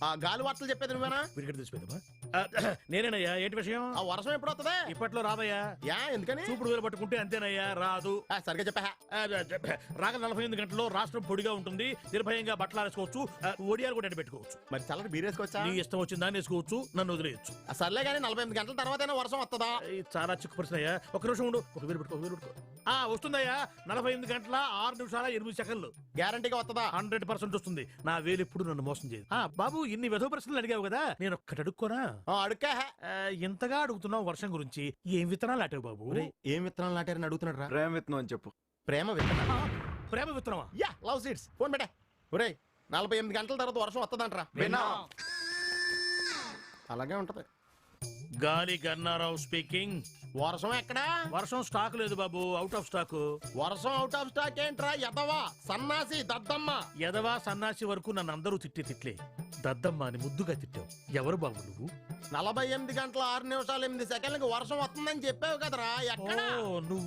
ఆ గాలి వార్తలు చెప్పేది నువ్వేనా? విరిగడ తీసిపోయిందమ్మా నేనేనయ్యా ఏంటి విషయం? ఆ వర్షం ఎప్పుడు వస్తుంది ఇప్పట్లో రాదయ్యా యా ఎందుకని? చూపుడు వేలు పట్టుకుంటే అంతేనయ్యా రాదు. ఆ, సరిగ్గా చెప్పా రాగ నలభై ఎనిమిది గంటల్లో రాష్ట్రం పొడిగా ఉంటుంది. నిర్భయంగా బట్టలు ఆరేసుకోవచ్చు. ఒడియాలు కూడా పెట్టుకోవచ్చు మరి చల్లటి బీరేసుకొచ్చా నీ ఇష్టం వచ్చిన దాన్ని వేసుకోవచ్చు నన్ను వదిలేయచ్చు. సర్లే కానీ నలభై ఎనిమిది గంటల తర్వాత వర్షం వస్తుందా చాలా చిక్కు ప్రశ్న అయ్యా. ఒక నిమిషం ఉండు. ఒక వేలు పెట్టుకో వేలు పెట్టుకో. ఆ వస్తుందయ్యా. నలభై ఎనిమిది గంటల ఆరు నిమిషాల ఎనిమిది సెకండ్లు. గ్యారంటీగా వస్తుందా హండ్రెడ్ పర్సెంట్ వస్తుంది. నా వేలు ఎప్పుడు నన్ను మోసం చేయదు. ఆ, బాబు ఇన్ని విధవ ప్రశ్నలు అడిగావు కదా నేను ఒక్కటి అడుక్కోనా? ఆ, అడుక్కా. ఇంతగా అడుగుతున్నావు వర్షం గురించి ఏం విత్తనాలు అటవు బాబు? ఏం విత్తనాలు నాటారని అడుగుతున్నాడు రా. ప్రేమ విత్తనం అని చెప్పు. ప్రేమ విత్తనాలు ఆ, ప్రేమ విత్తనమా? Yeah love seeds. ఫోన్ పెట్టే. ఒరేయ్ నలభై ఎనిమిది గంటల తర్వాత వర్షం వస్తుందంటరా విన్నాం. అలాగే ఉంటది. గాలి గన్నారావు స్పీకింగ్. వర్షం ఎక్కడా? వర్షం స్టాక్ లేదు బాబు అవుట్ ఆఫ్ స్టాక్ వర్షం అవుట్ ఆఫ్ స్టాక్ ఏంట్రా? ఎదవా సన్నాసి దద్దమ్మ. ఎదవా సన్నాసి వరకు నన్ను అందరూ తిట్టే తిట్లే. దద్దమ్మ అని ముద్దుగా తిట్టావు. ఎవరు బాబు నువ్వు? నలభై ఎనిమిది గంటల ఆరు నిమిషాలు ఎనిమిది సెకండ్లకి వర్షం వస్తుందని చెప్పావు కదరా ఎక్కడా? నువ్వు